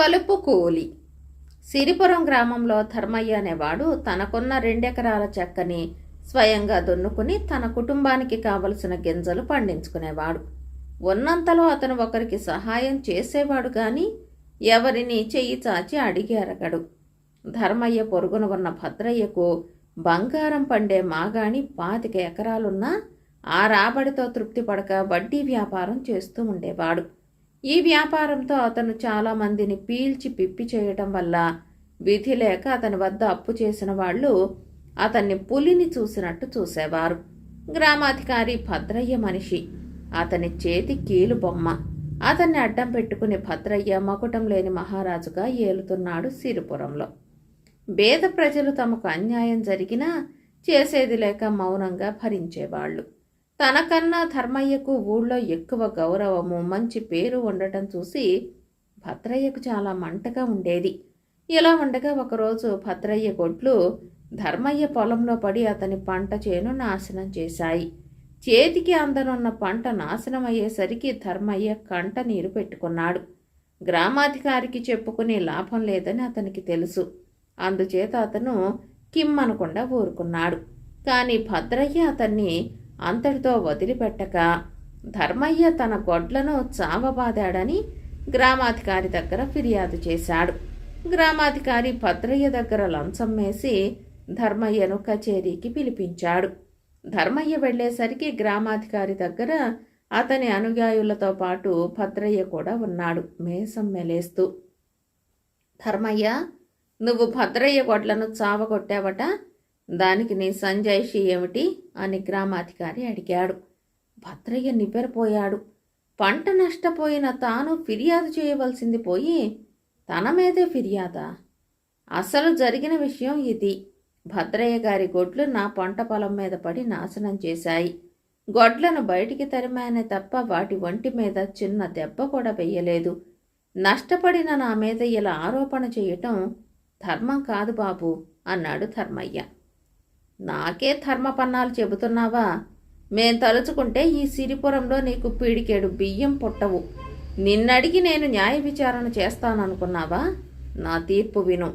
కలుపు కూలి సిరిపురం గ్రామంలో ధర్మయ్య అనేవాడు తనకున్న రెండెకరాల చెక్కని స్వయంగా దున్నుకుని తన కుటుంబానికి కావలసిన గింజలు పండించుకునేవాడు. ఉన్నంతలో అతను ఒకరికి సహాయం చేసేవాడు గాని ఎవరిని చెయ్యి చాచి అడిగి అరగడు ధర్మయ్య పొరుగున ఉన్న భద్రయ్యకు బంగారం పండే మాగాణి పాతిక ఎకరాలున్నా ఆ రాబడితో తృప్తి పడక వడ్డీ వ్యాపారం చేస్తూ ఉండేవాడు. ఈ వ్యాపారంతో అతను చాలా మందిని పీల్చి పిప్పి చేయటం వల్ల విధి లేక అతని వద్ద అప్పు చేసిన వాళ్ళు అతన్ని పులిని చూసినట్టు చూసేవారు. గ్రామాధికారి భద్రయ్య మనిషి. అతని చేతి కీలు బొమ్మ. అతన్ని అడ్డం పెట్టుకుని భద్రయ్య మకుటం లేని మహారాజుగా ఏలుతున్నాడు సిరిపురంలో. పేద ప్రజలు తమకు అన్యాయం జరిగినా చేసేది లేక మౌనంగా భరించేవాళ్ళు. తనకన్నా ధర్మయ్యకు ఊళ్ళో ఎక్కువ గౌరవము మంచి పేరు ఉండటం చూసి భద్రయ్యకు చాలా మంటగా ఉండేది. ఇలా ఉండగా ఒకరోజు భద్రయ్య గొడ్లు ధర్మయ్య పొలంలో పడి అతని పంట చేను నాశనం చేశాయి. చేతికి అందనున్న పంట నాశనం అయ్యేసరికి ధర్మయ్య కంట నీరు పెట్టుకున్నాడు. గ్రామాధికారికి చెప్పుకునే లాభం లేదని అతనికి తెలుసు. అందుచేత అతను కిమ్మనకుండా ఊరుకున్నాడు. కానీ భద్రయ్య అతన్ని అంతటితో వదిలిపెట్టక ధర్మయ్య తన గొడ్లను చావబాదాడని గ్రామాధికారి దగ్గర ఫిర్యాదు చేశాడు. గ్రామాధికారి భద్రయ్య దగ్గర లంచం వేసి ధర్మయ్యను కచేరీకి పిలిపించాడు. ధర్మయ్య వెళ్ళేసరికి గ్రామాధికారి దగ్గర అతని అనుయాయులతో పాటు భద్రయ్య కూడా ఉన్నాడు. మేసం మెలేస్తూ ధర్మయ్య నువ్వు భద్రయ్య గొడ్లను చావగొట్టావట? దానికి నీ సంజాయిషి ఏమిటి? అని గ్రామాధికారి అడిగాడు. భద్రయ్య నివ్వెరపోయాడు పంట నష్టపోయిన తాను ఫిర్యాదు చేయవలసింది పోయి తన మీదే ఫిర్యాదా? అసలు జరిగిన విషయం ఇది. భద్రయ్య గారి గొడ్లు నా పంట పొలం మీద పడి నాశనం చేశాయి. గొడ్లను బయటికి తరిమానే తప్ప వాటి ఒంటి మీద చిన్న దెబ్బ కూడా వెయ్యలేదు. నష్టపడిన నా మీద ఇలా ఆరోపణ చేయటం ధర్మం కాదు బాబు అన్నాడు ధర్మయ్య. నాకే ధర్మపన్నాలు చెబుతున్నావా? మేం తలుచుకుంటే ఈ సిరిపురంలో నీకు పీడికేడు బియ్యం పుట్టవు. నిన్నడిగి నేను న్యాయ విచారణ చేస్తాననుకున్నావా? నా తీర్పు విను.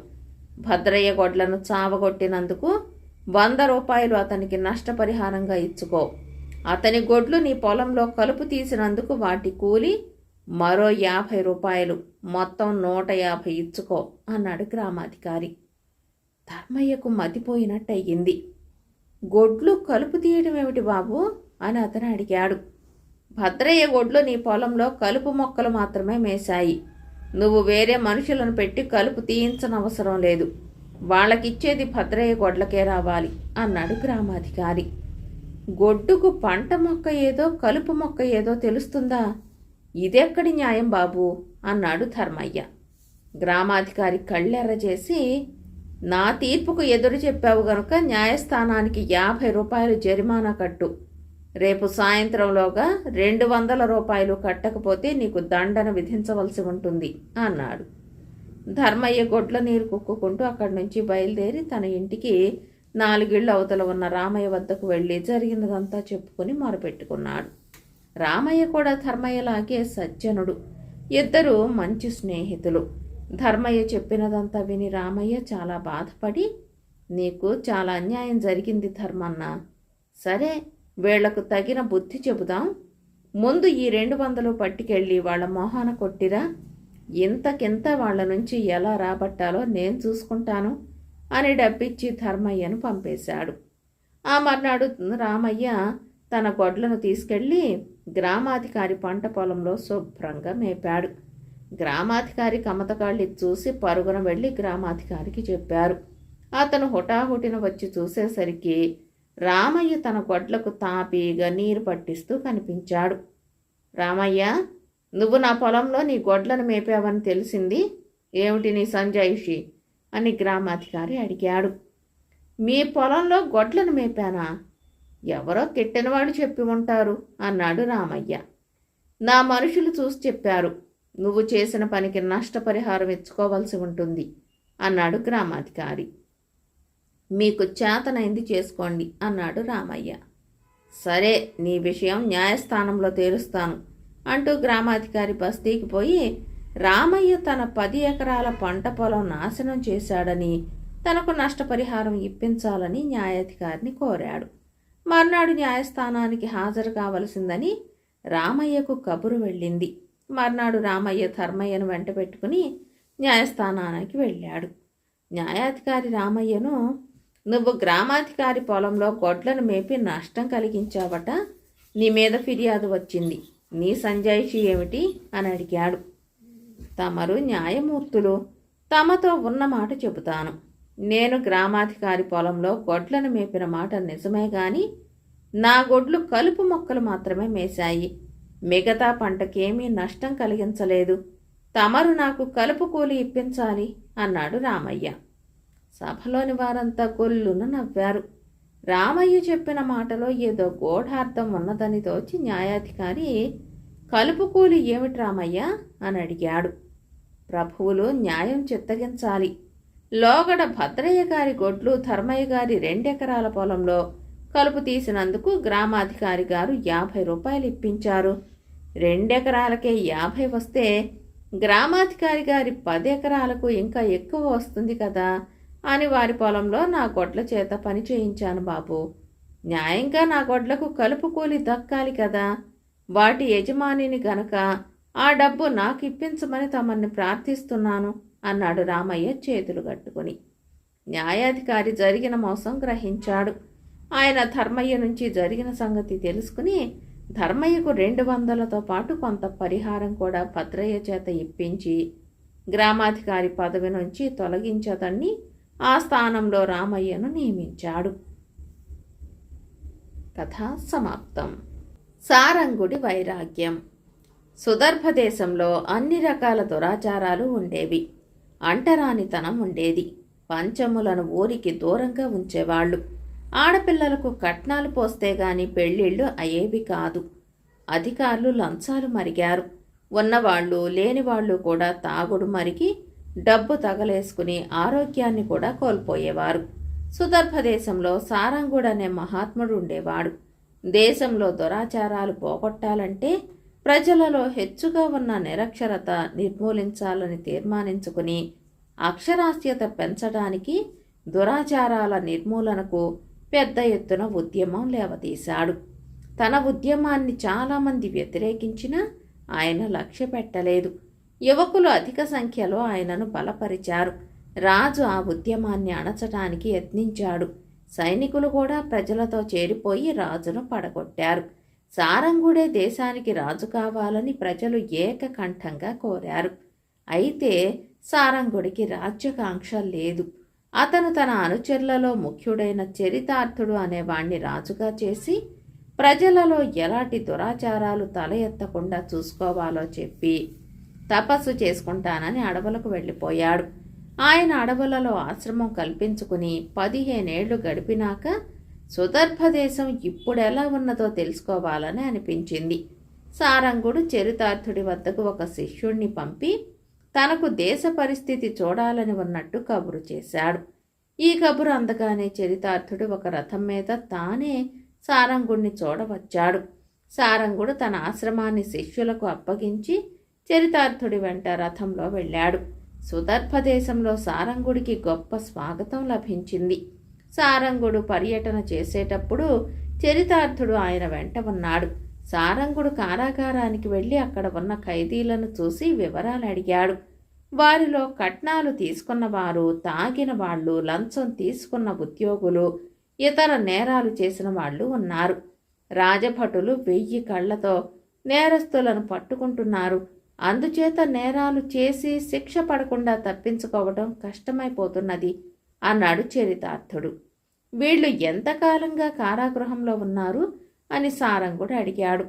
భద్రయ్య గొడ్లను చావగొట్టినందుకు వంద రూపాయలు అతనికి నష్టపరిహారంగా ఇచ్చుకో. అతని గొడ్లు నీ పొలంలో కలుపు తీసినందుకు వాటి కూలి మరో యాభై రూపాయలు. మొత్తం నూట యాభై ఇచ్చుకో అన్నాడు గ్రామాధికారి. ధర్మయ్యకు మతిపోయినట్టయింది. గొడ్లు కలుపు తీయడం ఏమిటి బాబు? అని అతను అడిగాడు. భద్రయ్య గొడ్లు నీ పొలంలో కలుపు మొక్కలు మాత్రమే మేశాయి. నువ్వు వేరే మనుషులను పెట్టి కలుపు తీయించనవసరం లేదు. వాళ్ళకిచ్చేది భద్రయ్య గొడ్లకే రావాలి అన్నాడు గ్రామాధికారి. గొడ్డుకు పంట మొక్క ఏదో కలుపు మొక్క ఏదో తెలుస్తుందా? ఇదెక్కడి న్యాయం బాబు? అన్నాడు ధర్మయ్య. గ్రామాధికారి కళ్ళెర్ర చేసి నా తీర్పుకు ఎదురు చెప్పావు గనుక న్యాయస్థానానికి యాభై రూపాయలు జరిమానా కట్టు. రేపు సాయంత్రంలోగా రెండు వందల రూపాయలు కట్టకపోతే నీకు దండన విధించవలసి ఉంటుంది అన్నాడు. ధర్మయ్య గొడ్ల నీరు కుక్కుకుంటూ అక్కడి నుంచి బయలుదేరి తన ఇంటికి నాలుగిళ్ళు అవతల ఉన్న రామయ్య వద్దకు వెళ్ళి జరిగినదంతా చెప్పుకుని మొరపెట్టుకున్నాడు. రామయ్య కూడా ధర్మయ్యలాగే సజ్జనుడు. ఇద్దరు మంచి స్నేహితులు. ధర్మయ్య చెప్పినదంతా విని రామయ్య చాలా బాధపడి నీకు చాలా అన్యాయం జరిగింది ధర్మన్న. సరే వీళ్ళకు తగిన బుద్ధి చెబుదాం. ముందు ఈ రెండు వందలు పట్టుకెళ్ళి వాళ్ళ మొహాన కొట్టిరా. ఇంతకింత వాళ్ళ నుంచి ఎలా రాబట్టాలో నేను చూసుకుంటాను అని డబ్బిచ్చి ధర్మయ్యను పంపేశాడు. ఆ మర్నాడు రామయ్య తన గొడ్లను తీసుకెళ్ళి గ్రామాధికారి పంట పొలంలో శుభ్రంగా మేపాడు. గ్రామాధికారి కమతకాళ్ళు చూసి పరుగున వెళ్ళి గ్రామాధికారికి చెప్పారు. అతను హుటాహుటిన వచ్చి చూసేసరికి రామయ్య తన గొడ్లకు తాపీగా నీరు పట్టిస్తూ కనిపించాడు. రామయ్య నువ్వు నా పొలంలో నీ గొడ్లను మేపావని తెలిసింది? ఏమిటి నీ సంజాయిషి? అని గ్రామాధికారి అడిగాడు. మీ పొలంలో గొడ్లను మేపానా? ఎవరో కెట్టినవాడు చెప్పి ఉంటారు అన్నాడు రామయ్య. నా మనుషులు చూసి చెప్పారు. నువ్వు చేసిన పనికి నష్టపరిహారం ఇచ్చుకోవలసి ఉంటుంది అన్నాడు గ్రామాధికారి. మీకు చేతనైంది చేసుకోండి అన్నాడు రామయ్య. సరే నీ విషయం న్యాయస్థానంలో తేలుస్తాను అంటూ గ్రామాధికారి బస్తీకి పోయి రామయ్య తన పది ఎకరాల పంట పొలం నాశనం చేశాడని తనకు నష్టపరిహారం ఇప్పించాలని న్యాయాధికారిని కోరాడు. మర్నాడు న్యాయస్థానానికి హాజరు కావలసిందని రామయ్యకు కబురు వెళ్ళింది. మర్నాడు రామయ్య ధర్మయ్యను వెంట పెట్టుకుని న్యాయస్థానానికి వెళ్ళాడు. న్యాయాధికారి రామయ్యను నువ్వు గ్రామాధికారి పొలంలో గొడ్లను మేపి నష్టం కలిగించావట నీ మీద ఫిర్యాదు వచ్చింది. నీ సంజాయిషి ఏమిటి? అని అడిగాడు. తమరు న్యాయమూర్తులు. తమతో ఉన్న మాట చెబుతాను. నేను గ్రామాధికారి పొలంలో గొడ్లను మేపిన మాట నిజమే కానీ నా గొడ్లు కలుపు మొక్కలు మాత్రమే మేశాయి. మిగతా పంటకేమీ నష్టం కలిగించలేదు. తమరు నాకు కలుపు కూలి ఇప్పించాలి అన్నాడు రామయ్య. సభలోని వారంతా గొల్లున నవ్వారు. రామయ్య చెప్పిన మాటలో ఏదో గోఢార్థం ఉన్నదని తోచి న్యాయాధికారి కలుపు కూలి ఏమిటి రామయ్య? అని అడిగాడు. ప్రభువులు న్యాయం చిత్తగించాలి. లోగడ భద్రయ్య గారి గొడ్లు ధర్మయ్య గారి రెండెకరాల పొలంలో కలుపు తీసినందుకు గ్రామాధికారి గారు యాభై రూపాయలు ఇప్పించారు. రెండెకరాలకే యాభై వస్తే గ్రామాధికారి గారి పది ఎకరాలకు ఇంకా ఎక్కువ వస్తుంది కదా అని వారి పొలంలో నా గొడ్ల చేత పని చేయించాను బాబు. న్యాయంగా నా గొడ్లకు కలుపు కూలి దక్కాలి కదా. వాటి యజమానిని గనక ఆ డబ్బు నాకు ఇప్పించమని తమన్ని ప్రార్థిస్తున్నాను అన్నాడు రామయ్య చేతులు కట్టుకుని. న్యాయాధికారి జరిగిన మోసం గ్రహించాడు. ఆయన ధర్మయ్య నుంచి జరిగిన సంగతి తెలుసుకుని ధర్మయ్యకు రెండు వందలతో పాటు కొంత పరిహారం కూడా భద్రయ్య చేత ఇప్పించి గ్రామాధికారి పదవి నుంచి తొలగించదని ఆ స్థానంలో రామయ్యను నియమించాడు. కథ సమాప్తం. సారంగుడి వైరాగ్యం. సుదర్భ దేశంలో అన్ని రకాల దురాచారాలు ఉండేవి. అంటరానితనం ఉండేది. పంచములను ఊరికి దూరంగా ఉంచేవాళ్ళు. ఆడపిల్లలకు కట్నాలు పోస్తే గాని పెళ్ళిళ్ళు అయ్యేవి కాదు. అధికారులు లంచాలు మరిగారు. ఉన్నవాళ్ళు లేనివాళ్ళు కూడా తాగుడు మరిగి డబ్బు తగలేసుకుని ఆరోగ్యాన్ని కూడా కోల్పోయేవారు. సుదర్భ దేశంలో సారంగుడు అనే మహాత్ముడు ఉండేవాడు. దేశంలో దురాచారాలు పోగొట్టాలంటే ప్రజలలో హెచ్చుగా ఉన్న నిరక్షరత నిర్మూలించాలని తీర్మానించుకుని అక్షరాస్యత పెంచడానికి దురాచారాల నిర్మూలనకు పెద్ద ఎత్తున ఉద్యమం లేవదీశాడు. తన ఉద్యమాన్ని చాలామంది వ్యతిరేకించినా ఆయన లక్ష్య పెట్టలేదు. యువకులు అధిక సంఖ్యలో ఆయనను బలపరిచారు. రాజు ఆ ఉద్యమాన్ని అణచటానికి యత్నించాడు. సైనికులు కూడా ప్రజలతో చేరిపోయి రాజును పడగొట్టారు. సారంగుడే దేశానికి రాజు కావాలని ప్రజలు ఏకకంఠంగా కోరారు. అయితే సారంగుడికి రాజ్యకాంక్ష లేదు. అతను తన అనుచరులలో ముఖ్యుడైన చరితార్థుడు అనేవాణ్ణి రాజుగా చేసి ప్రజలలో ఎలాంటి దురాచారాలు తల ఎత్తకుండా చూసుకోవాలో చెప్పి తపస్సు చేసుకుంటానని అడవులకు వెళ్ళిపోయాడు. ఆయన అడవులలో ఆశ్రమం కల్పించుకుని పదిహేనేళ్ళు గడిపినాక సుదర్భదేశం ఇప్పుడెలా ఉన్నదో తెలుసుకోవాలని అనిపించింది. సారంగుడు చరితార్థుడి వద్దకు ఒక శిష్యుణ్ణి పంపి తనకు దేశ పరిస్థితి చూడాలని ఉన్నట్టు కబురు చేశాడు. ఈ కబురు అందగానే చరితార్థుడు ఒక రథం మీద తానే సారంగుణ్ణి చూడవచ్చాడు. సారంగుడు తన ఆశ్రమాన్ని శిష్యులకు అప్పగించి చరితార్థుడి వెంట రథంలో వెళ్ళాడు. సుదర్భ దేశంలో సారంగుడికి గొప్ప స్వాగతం లభించింది. సారంగుడు పర్యటన చేసేటప్పుడు చరితార్థుడు ఆయన వెంట ఉన్నాడు. సారంగుడు కారాగారానికి వెళ్ళి అక్కడ ఉన్న ఖైదీలను చూసి వివరాలు అడిగాడు. వారిలో కట్నాలు తీసుకున్నవారు తాగిన వాళ్ళు లంచం తీసుకున్న ఉద్యోగులు ఇతర నేరాలు చేసిన వాళ్ళు ఉన్నారు. రాజభటులు వెయ్యి కళ్ళతో నేరస్తులను పట్టుకుంటున్నారు. అందుచేత నేరాలు చేసి శిక్ష పడకుండా తప్పించుకోవడం కష్టమైపోతున్నది అన్నాడు చరితార్థుడు. వీళ్ళు ఎంతకాలంగా కారాగృహంలో ఉన్నారు? అని సారంగుడు అడిగాడు.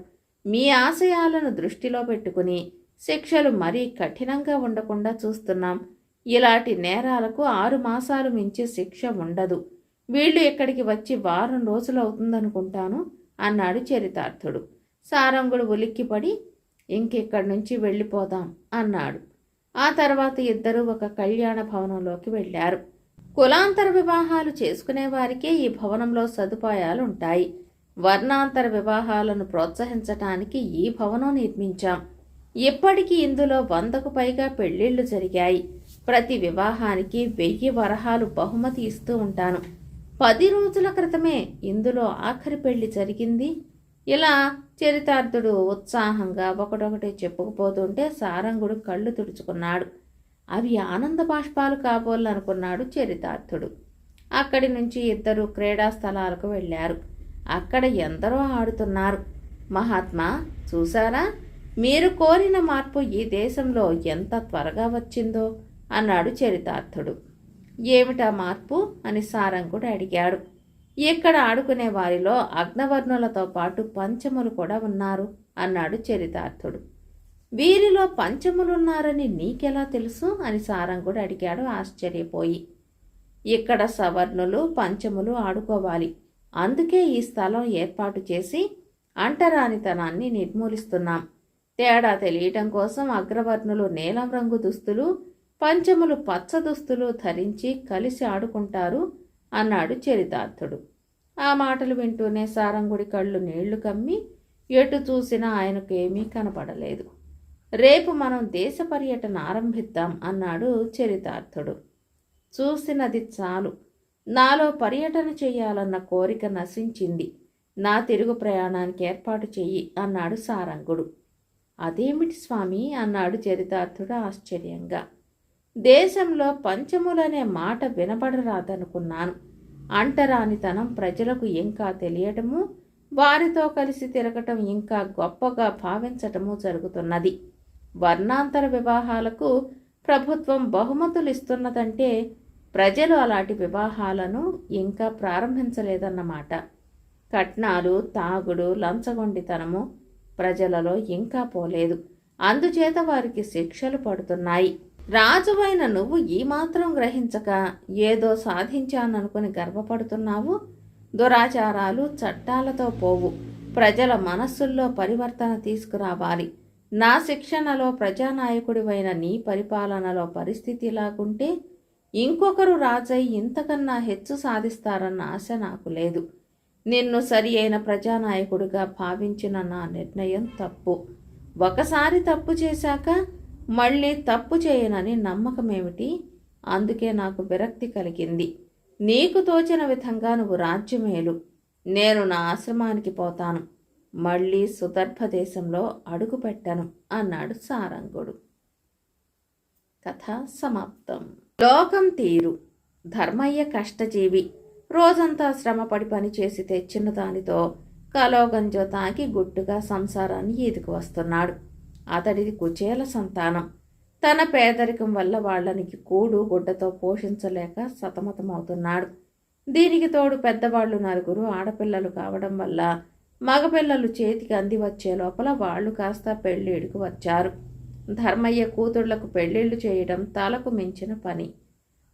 మీ ఆశయాలను దృష్టిలో పెట్టుకుని శిక్షలు మరీ కఠినంగా ఉండకుండా చూస్తున్నాం. ఇలాంటి నేరాలకు ఆరు మాసాలు మించి శిక్ష ఉండదు. వీళ్ళు ఇక్కడికి వచ్చి వారం రోజులు అవుతుందనుకుంటాను అన్నాడు చరితార్థుడు. సారంగుడు ఉలిక్కిపడి ఇంకెక్కడి నుంచి వెళ్ళిపోదాం అన్నాడు. ఆ తర్వాత ఇద్దరూ ఒక కళ్యాణ భవనంలోకి వెళ్ళారు. కులాంతర వివాహాలు చేసుకునే వారికే ఈ భవనంలో సదుపాయాలు ఉంటాయి వర్ణాంతర వివాహాలను ప్రోత్సహించటానికి ఈ భవనం నిర్మించాం. ఇప్పటికీ ఇందులో వందకు పైగా పెళ్ళిళ్ళు జరిగాయి. ప్రతి వివాహానికి వెయ్యి వరహాలు బహుమతి ఇస్తూ ఉంటాను. పది రోజుల క్రితమే ఇందులో ఆఖరి పెళ్ళి జరిగింది. ఇలా చరితార్థుడు ఉత్సాహంగా ఒకటొకటి చెప్పుకుపోతుంటే సారంగుడు కళ్ళు తుడుచుకున్నాడు. అవి ఆనంద బాష్పాలు కాబోలనుకున్నాడు చరితార్థుడు. అక్కడి నుంచి ఇద్దరు క్రీడా స్థలాలకు వెళ్ళారు. అక్కడ ఎందరో ఆడుతున్నారు. మహాత్మా చూసారా మీరు కోరిన మార్పు ఈ దేశంలో ఎంత త్వరగా వచ్చిందో? అన్నాడు చరితార్థుడు. ఏమిటా మార్పు? అని సారంగుడు అడిగాడు. ఇక్కడ ఆడుకునే వారిలో అగ్నవర్ణులతో పాటు పంచములు కూడా ఉన్నారు అన్నాడు చరితార్థుడు. వీరిలో పంచములున్నారని నీకెలా తెలుసు? అని సారంగుడు అడిగాడు ఆశ్చర్యపోయి. ఇక్కడ సవర్ణులు పంచములు ఆడుకోవాలి. అందుకే ఈ స్థలం ఏర్పాటు చేసి అంటరానితనాన్ని నిర్మూలిస్తున్నాం. తేడా తెలియటం కోసం అగ్రవర్ణులు నీలం రంగు దుస్తులు పంచములు పచ్చ దుస్తులు ధరించి కలిసి ఆడుకుంటారు అన్నాడు చరితార్థుడు. ఆ మాటలు వింటూనే సారంగుడి కళ్ళు నీళ్ళు కమ్మి ఎటు చూసినా ఆయనకేమీ కనపడలేదు. రేపు మనం దేశ పర్యటన ఆరంభిద్దాం అన్నాడు చరితార్థుడు. చూసినది చాలు. నాలో పర్యటన చేయాలన్న కోరిక నశించింది. నా తిరుగు ప్రయాణానికి ఏర్పాటు చెయ్యి అన్నాడు సారంగుడు. అదేమిటి స్వామి? అన్నాడు చరితార్థుడు ఆశ్చర్యంగా. దేశంలో పంచములనే మాట వినబడరాదనుకున్నాను. అంటరానితనం ప్రజలకు ఇంకా తెలియటము వారితో కలిసి తిరగటం ఇంకా గొప్పగా భావించటము జరుగుతున్నది. వర్ణాంతర వివాహాలకు ప్రభుత్వం బహుమతులు ఇస్తున్నదంటే ప్రజలు అలాంటి వివాహాలను ఇంకా ప్రారంభించలేదన్నమాట. కట్నాలు తాగుడు లంచగొండితనము ప్రజలలో ఇంకా పోలేదు. అందుచేత వారికి శిక్షలు పడుతున్నాయి. రాజువైన నువ్వు ఈ మాత్రం గ్రహించక ఏదో సాధించాననుకుని గర్వపడుతున్నావు? దురాచారాలు చట్టాలతో పోవు. ప్రజల మనస్సుల్లో పరివర్తన తీసుకురావాలి. నా శిక్షణలో ప్రజానాయకుడివైన నీ పరిపాలనలో పరిస్థితి ఇలాగుంటే ఇంకొకరు రాజై ఇంతకన్నా హెచ్చు సాధిస్తారన్న ఆశ నాకు లేదు. నిన్ను సరి అయిన ప్రజానాయకుడిగా భావించిన నా నిర్ణయం తప్పు. ఒకసారి తప్పు చేశాక మళ్ళీ తప్పు చేయనని నమ్మకమేమిటి? అందుకే నాకు విరక్తి కలిగింది. నీకు తోచిన విధంగా నువ్వు రాజ్యమేలు. నేను నా ఆశ్రమానికి పోతాను. మళ్ళీ సుదర్భ దేశంలో అడుగుపెట్టను అన్నాడు సారంగుడు. కథ సమాప్తం. లోకం తీరు. ధర్మయ్య కష్టజీవి. రోజంతా శ్రమపడి పనిచేసి తెచ్చిన దానితో కలోగంజో తాకి గుట్టుగా సంసారాన్ని ఈదుకు వస్తున్నాడు. అతడిది కుచేల సంతానం. తన పేదరికం వల్ల వాళ్ళనికి కూడు గుడ్డతో పోషించలేక సతమతమవుతున్నాడు. దీనికి తోడు పెద్దవాళ్ళు నలుగురు ఆడపిల్లలు కావడం వల్ల మగపిల్లలు చేతికి అంది వచ్చే లోపల వాళ్ళు కాస్త పెళ్ళిడికి వచ్చారు. ధర్మయ్య కూతుళ్ళకు పెళ్ళిళ్ళు చేయడం తలకు మించిన పని.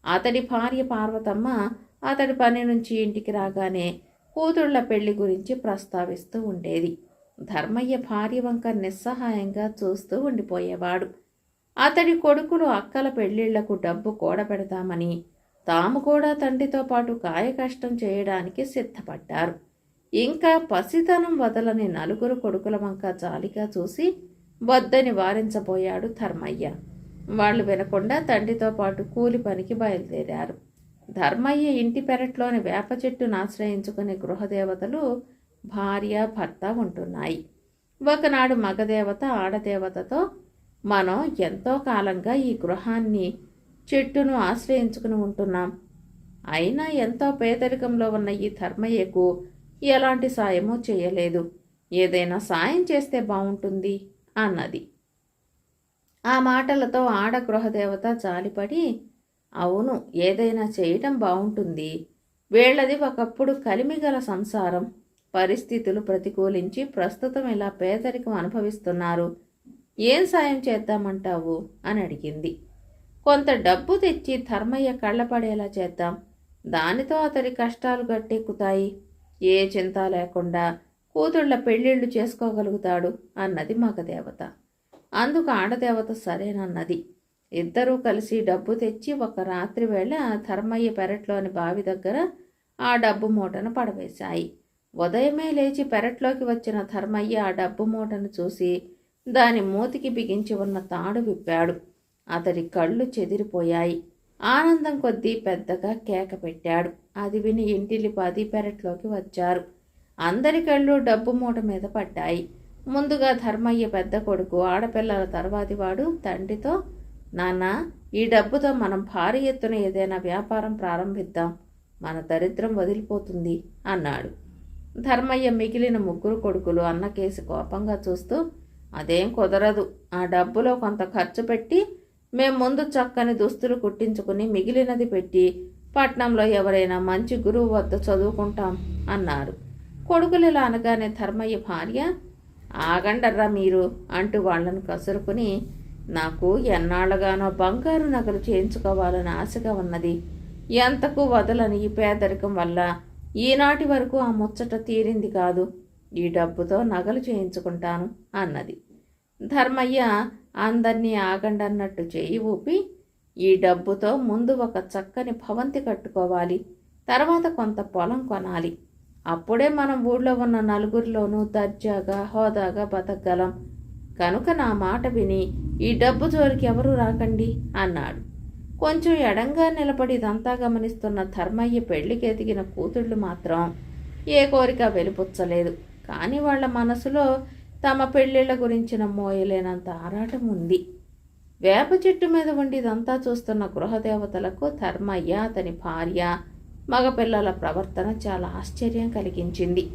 అతడి భార్య పార్వతమ్మ అతడి పని నుంచి ఇంటికి రాగానే కూతుళ్ళ పెళ్ళి గురించి ప్రస్తావిస్తూ ఉండేది. ధర్మయ్య భార్య వంక నిస్సహాయంగా చూస్తూ ఉండిపోయేవాడు. అతడి కొడుకులు అక్కల పెళ్ళిళ్ళకు డబ్బు కూడబెడతామని తాము కూడా తండ్రితో పాటు కాయకష్టం చేయడానికి సిద్ధపడ్డారు. ఇంకా పసితనం వదలని నలుగురు కొడుకుల వంక జాలిగా చూసి వద్దని వారించబోయాడు ధర్మయ్య. వాళ్ళు వినకుండా తండ్రితో పాటు కూలి పనికి బయలుదేరారు. ధర్మయ్య ఇంటి పెరట్లోని వేప చెట్టును ఆశ్రయించుకునే గృహదేవతలు భార్య భర్త ఉంటున్నాయి. ఒకనాడు మగదేవత ఆడదేవతతో మనం ఎంతో కాలంగా ఈ గృహాన్ని చెట్టును ఆశ్రయించుకుని ఉంటున్నాం. అయినా ఎంతో పేదరికంలో ఉన్న ఈ ధర్మయ్యకు ఎలాంటి సాయమూ చేయలేదు. ఏదైనా సాయం చేస్తే బాగుంటుంది అన్నది. ఆ మాటలతో ఆడ గృహదేవత జాలిపడి అవును ఏదైనా చేయటం బాగుంటుంది వీళ్ళది ఒకప్పుడు కలిమిగల సంసారం. పరిస్థితులు ప్రతికూలించి ప్రస్తుతం ఇలా పేదరికం అనుభవిస్తున్నారు. ఏం సాయం చేద్దామంటావు? అని అడిగింది. కొంత డబ్బు తెచ్చి ధర్మయ్య కళ్ళపడేలా చేద్దాం. దానితో అతడి కష్టాలు గట్టెక్కుతాయి. ఏ చింత లేకుండా కూతుళ్ళ పెళ్ళిళ్ళు చేసుకోగలుగుతాడు అన్నది మగదేవత అందుకు ఆడదేవత సరేనన్నది. ఇద్దరూ కలిసి డబ్బు తెచ్చి ఒక రాత్రి వేళ ధర్మయ్య పెరట్లోని బావి దగ్గర ఆ డబ్బు మూటను పడవేశాయి. ఉదయమే లేచి పెరట్లోకి వచ్చిన ధర్మయ్య ఆ డబ్బు మూటను చూసి దాని మూతికి బిగించి ఉన్న తాడు విప్పాడు. అతడి కళ్ళు చెదిరిపోయాయి. ఆనందం కొద్దీ పెద్దగా కేక పెట్టాడు. అది విని ఇంటిల్లిపాది పెరట్లోకి వచ్చారు. అందరి కళ్ళు డబ్బు మూట మీద పడ్డాయి. ముందుగా ధర్మయ్య పెద్ద కొడుకు ఆడపిల్లల తర్వాతి వాడు తండ్రితో నాన్న ఈ డబ్బుతో మనం భారీ ఎత్తున ఏదైనా వ్యాపారం ప్రారంభిద్దాం. మన దరిద్రం వదిలిపోతుంది అన్నాడు. ధర్మయ్య మిగిలిన ముగ్గురు కొడుకులు అన్నకేసి కోపంగా చూస్తూ అదేం కుదరదు. ఆ డబ్బులో కొంత ఖర్చు పెట్టి మేము ముందు చక్కని దుస్తులు కుట్టించుకుని మిగిలినది పెట్టి పట్నంలో ఎవరైనా మంచి గురువు వద్ద చదువుకుంటాం అన్నారు. కొడుకులు ఇలా అనగానే ధర్మయ్య భార్య ఆగండర్రా మీరు అంటూ వాళ్ళను కసురుకుని నాకు ఎన్నాళ్ళగానో బంగారు నగలు చేయించుకోవాలని ఆశగా ఉన్నది. ఎంతకు వదలని ఈ పేదరికం వల్ల ఈనాటి వరకు ఆ ముచ్చట తీరింది కాదు. ఈ డబ్బుతో నగలు చేయించుకుంటాను అన్నది. ధర్మయ్య అందరినీ ఆగండన్నట్టు చేయి ఊపి ఈ డబ్బుతో ముందు ఒక చక్కని భవంతి కట్టుకోవాలి. తర్వాత కొంత పొలం కొనాలి. అప్పుడే మనం ఊళ్ళో ఉన్న నలుగురిలోనూ దర్జాగా హోదాగా బతకగలం. కనుక నా మాట విని ఈ డబ్బు జోలికి ఎవరు రాకండి అన్నాడు. కొంచెం ఎడంగా నిలబడి ఇదంతా గమనిస్తున్న ధర్మయ్య పెళ్ళికి ఎదిగిన కూతుళ్ళు మాత్రం ఏ కోరిక వెలిపుచ్చలేదు. కానీ వాళ్ళ మనసులో తమ పెళ్ళిళ్ళ గురించిన మోయలేనంత ఆరాటం ఉంది. వేప చెట్టు మీద ఉండి ఇదంతా చూస్తున్న గృహదేవతలకు ధర్మయ్య అతని భార్య మగపిల్లల ప్రవర్తన చాలా ఆశ్చర్యం కలిగించింది.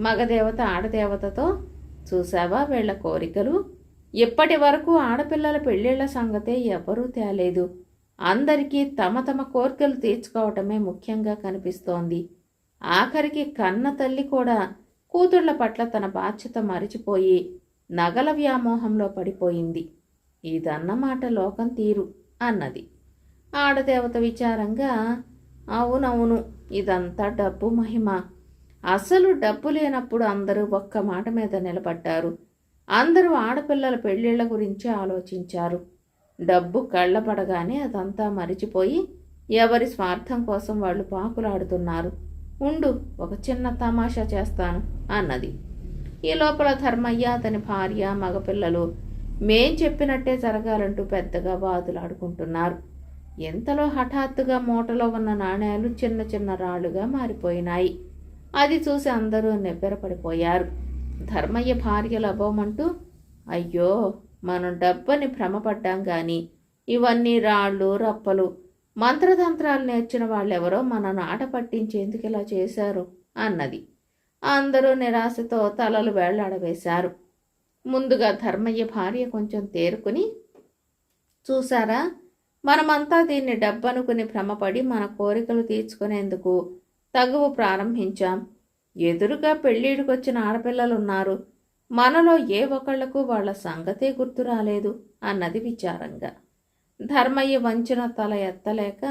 మగదేవత ఆడదేవతతో చూసావా వీళ్ళ కోరికలు? ఇప్పటి వరకు ఆడపిల్లల పెళ్ళిళ్ళ సంగతే ఎవరూ తేలేదు. అందరికీ తమ తమ కోరికలు తీర్చుకోవటమే ముఖ్యంగా కనిపిస్తోంది. ఆఖరికి కన్న తల్లి కూడా కూతుళ్ళ పట్ల తన బాధ్యత మరిచిపోయి నగల వ్యామోహంలో పడిపోయింది. ఇదన్నమాట లోకం తీరు అన్నది. ఆడదేవత విచారంగా అవునవును ఇదంతా డబ్బు మహిమ. అసలు డబ్బు లేనప్పుడు అందరూ ఒక్క మాట మీద నిలబడ్డారు. అందరూ ఆడపిల్లల పెళ్ళిళ్ళ గురించి ఆలోచించారు. డబ్బు కళ్ళపడగానే అదంతా మరిచిపోయి ఎవరి స్వార్థం కోసం వాళ్ళు పాకులాడుతున్నారు. ఉండు ఒక చిన్న తమాషా చేస్తాను అన్నది. ఈ లోపల ధర్మయ్య అతని భార్య మగపిల్లలు మేం చెప్పినట్టే జరగాలంటూ పెద్దగా వాదులాడుకుంటున్నారు. ఎంతలో హఠాత్తుగా మూటలో ఉన్న నాణేలు చిన్న చిన్న రాళ్ళుగా మారిపోయినాయి. అది చూసి అందరూ నిబ్బెరపడిపోయారు. ధర్మయ్య భార్య లభోమంటూ అయ్యో మనం డబ్బని భ్రమపడ్డాం కానీ ఇవన్నీ రాళ్ళు రప్పలు మంత్రతంత్రాలు నేర్చిన వాళ్ళెవరో మనను ఆట పట్టించేందుకు ఇలా చేశారు అన్నది. అందరూ నిరాశతో తలలు వేళ్ళాడవేశారు. ముందుగా ధర్మయ్య భార్య కొంచెం తేరుకుని చూసారా మనమంతా దీన్ని డబ్బనుకుని భ్రమపడి మన కోరికలు తీర్చుకునేందుకు తగువు ప్రారంభించాం. ఎదురుగా పెళ్ళిడికొచ్చిన ఆడపిల్లలున్నారు. మనలో ఏ ఒక్కళ్ళకు వాళ్ళ సంగతే గుర్తు రాలేదు అన్నది విచారంగా. ధర్మయ్య వంచిన తల ఎత్తలేక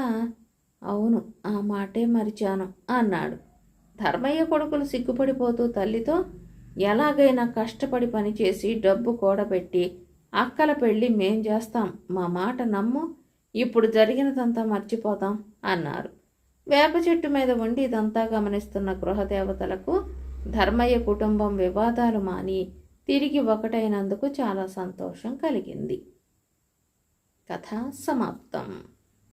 అవును ఆ మాటే మరిచాను అన్నాడు. ధర్మయ్య కొడుకులు సిగ్గుపడిపోతూ తల్లితో ఎలాగైనా కష్టపడి పనిచేసి డబ్బు కూడబెట్టి అక్కల పెళ్ళి మేం చేస్తాం. మా మాట నమ్ము ఇప్పుడు జరిగినదంతా మర్చిపోతాం అన్నారు. వేప చెట్టు మీద ఉండి ఇదంతా గమనిస్తున్న గృహదేవతలకు ధర్మయ్య కుటుంబం వివాదాలు మాని తిరిగి ఒకటైనందుకు చాలా సంతోషం కలిగింది. కథ సమాప్తం.